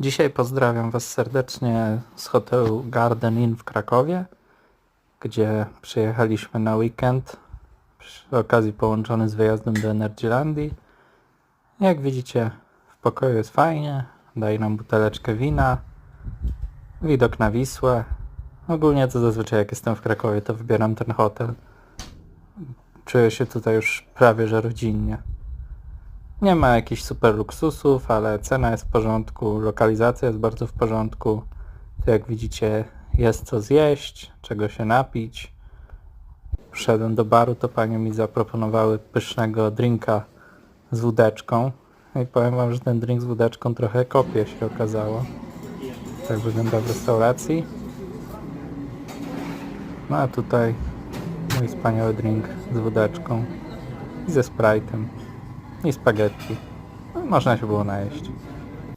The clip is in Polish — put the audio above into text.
Dzisiaj pozdrawiam Was serdecznie z hotelu Garden Inn w Krakowie, gdzie przyjechaliśmy na weekend, przy okazji połączony z wyjazdem do Energylandii. Jak widzicie, w pokoju jest fajnie, daje nam buteleczkę wina, widok na Wisłę. Ogólnie to zazwyczaj jak jestem w Krakowie, to wybieram ten hotel. Czuję się tutaj już prawie że rodzinnie. Nie ma jakichś super luksusów, ale cena jest w porządku, lokalizacja jest bardzo w porządku. Tu jak widzicie jest co zjeść, czego się napić. Wszedłem do baru, to panie mi zaproponowały pysznego drinka z wódeczką. I powiem wam, że ten drink z wódeczką trochę kopie się okazało. Tak wygląda w restauracji. No a tutaj mój wspaniały drink z wódeczką i ze Sprite'em i spaghetti. No, można się było najeść.